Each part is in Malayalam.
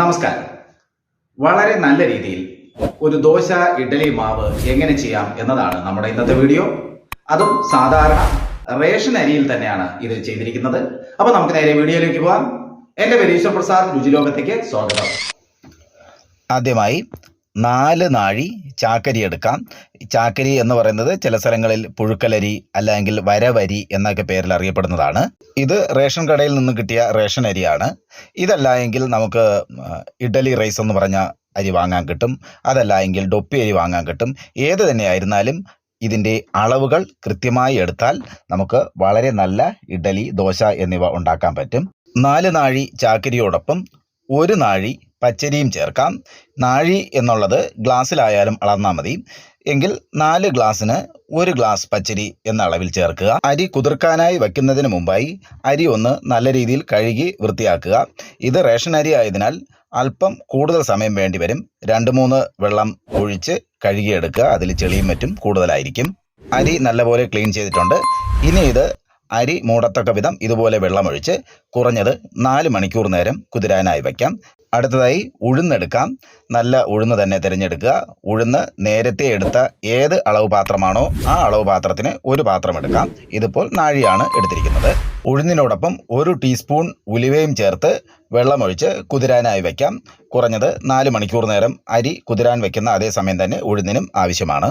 നമസ്കാരം. വളരെ നല്ല രീതിയിൽ ഒരു ദോശ ഇഡലി മാവ് എങ്ങനെ ചെയ്യാം എന്നതാണ് നമ്മുടെ ഇന്നത്തെ വീഡിയോ. അതും സാധാരണ റേഷൻ അരിയിൽ തന്നെയാണ് ഇത് ചെയ്തിരിക്കുന്നത്. അപ്പൊ നമുക്ക് നേരെ വീഡിയോയിലേക്ക് പോവാം. എന്റെ പേര് ഈശ്വർ പ്രസാദ് രുചിലോകത്തേക്ക് സ്വാഗതം. ആദ്യമായി നാല് നാഴി ചാക്കരി എടുക്കാം. ചാക്കരി എന്ന് പറയുന്നത് ചില സ്ഥലങ്ങളിൽ പുഴുക്കലരി അല്ലെങ്കിൽ വരവരി എന്നൊക്കെ പേരിൽ അറിയപ്പെടുന്നതാണ്. ഇത് റേഷൻ കടയിൽ നിന്ന് കിട്ടിയ റേഷൻ അരിയാണ്. ഇതല്ല എങ്കിൽ നമുക്ക് ഇഡലി റൈസ് എന്ന് പറഞ്ഞ അരി വാങ്ങാൻ കിട്ടും. അതല്ല എങ്കിൽ ഡൊപ്പി അരി വാങ്ങാൻ കിട്ടും. ഏത് തന്നെയായിരുന്നാലും ഇതിന്റെ അളവുകൾ കൃത്യമായി എടുത്താൽ നമുക്ക് വളരെ നല്ല ഇഡലി ദോശ എന്നിവ ഉണ്ടാക്കാൻ പറ്റും. നാല് നാഴി ചാക്കരിയോടൊപ്പം ഒരു നാഴി പച്ചരിയും ചേർക്കാം. നാഴി എന്നുള്ളത് ഗ്ലാസ്സിലായാലും അളന്നാൽ മതി. എങ്കിൽ നാല് ഗ്ലാസ്സിന് ഒരു ഗ്ലാസ് പച്ചരി എന്ന അളവിൽ ചേർക്കുക. അരി കുതിർക്കാനായി വയ്ക്കുന്നതിന് മുമ്പായി അരി ഒന്ന് നല്ല രീതിയിൽ കഴുകി വൃത്തിയാക്കുക. ഇത് റേഷൻ അരി ആയതിനാൽ അല്പം കൂടുതൽ സമയം വേണ്ടി വരും. രണ്ട് മൂന്ന് വെള്ളം ഒഴിച്ച് കഴുകിയെടുക്കുക. അതിൽ ചെളിയും മറ്റും കൂടുതലായിരിക്കും. അരി നല്ലപോലെ ക്ലീൻ ചെയ്തിട്ടുണ്ട്. ഇനി ഇത് അരി മൂടത്തക്ക വിധം ഇതുപോലെ വെള്ളമൊഴിച്ച് കുറഞ്ഞത് നാല് മണിക്കൂർ നേരം കുതിരാനായി വയ്ക്കാം. അടുത്തതായി ഉഴുന്നെടുക്കാം. നല്ല ഉഴുന്ന് തന്നെ തിരഞ്ഞെടുക്കുക. ഉഴുന്ന് നേരത്തെ എടുത്ത ഏത് അളവ് പാത്രമാണോ ആ അളവ് പാത്രത്തിന് ഒരു പാത്രം എടുക്കാം. ഇതിപ്പോൾ നാഴിയാണ് എടുത്തിരിക്കുന്നത്. ഉഴുന്നിനോടൊപ്പം ഒരു ടീസ്പൂൺ ഉലുവയും ചേർത്ത് വെള്ളമൊഴിച്ച് കുതിരാനായി വയ്ക്കാം. കുറഞ്ഞത് നാല് മണിക്കൂർ നേരം അരി കുതിരാൻ വയ്ക്കുന്ന അതേ സമയം തന്നെ ഉഴുന്നിനും ആവശ്യമാണ്.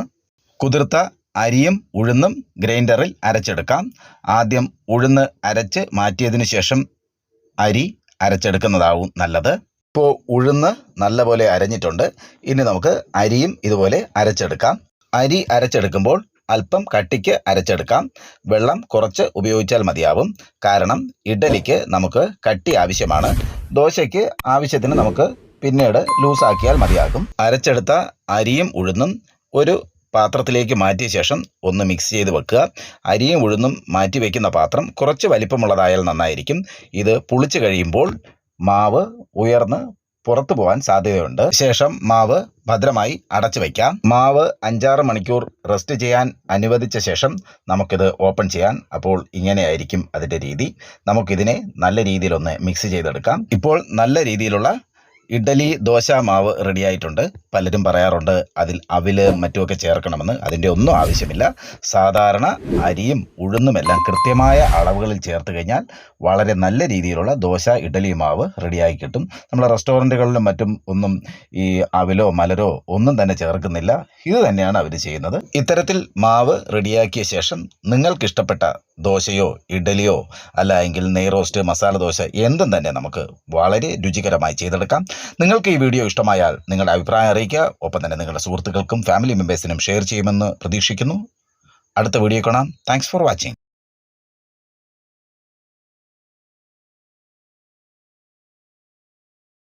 കുതിർത്ത അരിയും ഉഴുന്നും ഗ്രൈൻഡറിൽ അരച്ചെടുക്കാം. ആദ്യം ഉഴുന്ന് അരച്ച് മാറ്റിയതിനു ശേഷം അരി അരച്ചെടുക്കുന്നതാവും നല്ലത്. ഇപ്പോൾ ഉഴുന്ന് നല്ലപോലെ അരഞ്ഞിട്ടുണ്ട്. ഇനി നമുക്ക് അരിയും ഇതുപോലെ അരച്ചെടുക്കാം. അരി അരച്ചെടുക്കുമ്പോൾ അല്പം കട്ടിക്ക് അരച്ചെടുക്കാം. വെള്ളം കുറച്ച് ഉപയോഗിച്ചാൽ മതിയാവും. കാരണം ഇഡലിക്ക് നമുക്ക് കട്ടി ആവശ്യമാണ്. ദോശയ്ക്ക് ആവശ്യത്തിന് നമുക്ക് പിന്നീട് ലൂസാക്കിയാൽ മതിയാകും. അരച്ചെടുത്ത അരിയും ഉഴുന്നും ഒരു പാത്രത്തിലേക്ക് മാറ്റിയ ശേഷം ഒന്ന് മിക്സ് ചെയ്ത് വെക്കുക. അരിയും ഉഴുന്നും മാറ്റി വയ്ക്കുന്ന പാത്രം കുറച്ച് വലിപ്പമുള്ളതായാൽ നന്നായിരിക്കും. ഇത് പുളിച്ചു കഴിയുമ്പോൾ മാവ് ഉയർന്ന് പുറത്തു പോകാൻ സാധ്യതയുണ്ട്. ശേഷം മാവ് ഭദ്രമായി അടച്ചു വയ്ക്കാം മാവ് അഞ്ചാറ് മണിക്കൂർ റെസ്റ്റ് ചെയ്യാൻ അനുവദിച്ച ശേഷം നമുക്കിത് ഓപ്പൺ ചെയ്യാൻ. അപ്പോൾ ഇങ്ങനെയായിരിക്കും അതിന്റെ രീതി. നമുക്കിതിനെ നല്ല രീതിയിലൊന്ന് മിക്സ് ചെയ്തെടുക്കാം. ഇപ്പോൾ നല്ല രീതിയിലുള്ള ഇഡ്ഡലി ദോശ മാവ് റെഡിയായിട്ടുണ്ട് പലരും പറയാറുണ്ട് അതിൽ അവിൽ മറ്റുമൊക്കെ ചേർക്കണമെന്ന്. അതിന്റെ ഒന്നും ആവശ്യമില്ല. സാധാരണ അരിയും ഉഴുന്നുമെല്ലാം കൃത്യമായ അളവുകളിൽ ചേർത്ത് കഴിഞ്ഞാൽ വളരെ നല്ല രീതിയിലുള്ള ദോശ ഇഡലി മാവ് റെഡിയായി കിട്ടും. നമ്മൾ റെസ്റ്റോറന്റുകളിലും മറ്റും ഒന്നും ഈ അവിലോ മലരോ ഒന്നും തന്നെ ചേർക്കുന്നില്ല. ഇത് തന്നെയാണ് അവർ ചെയ്യുന്നത്. ഇത്തരത്തിൽ മാവ് റെഡിയാക്കിയ ശേഷം നിങ്ങൾക്കിഷ്ടപ്പെട്ട ദോശയോ ഇഡലിയോ അല്ല എങ്കിൽ നെയ് റോസ്റ്റ് മസാല ദോശ എന്തും തന്നെ നമുക്ക് വളരെ രുചികരമായി ചെയ്തെടുക്കാം. നിങ്ങൾക്ക് ഈ വീഡിയോ ഇഷ്ടമായാൽ നിങ്ങളുടെ അഭിപ്രായം അറിയിക്കുക. ഒപ്പം തന്നെ നിങ്ങളുടെ സുഹൃത്തുക്കൾക്കും ഫാമിലി മെമ്പേഴ്സിനും ഷെയർ ചെയ്യുമെന്ന് പ്രതീക്ഷിക്കുന്നു. അടുത്ത വീഡിയോ കാണാം. Thanks for watching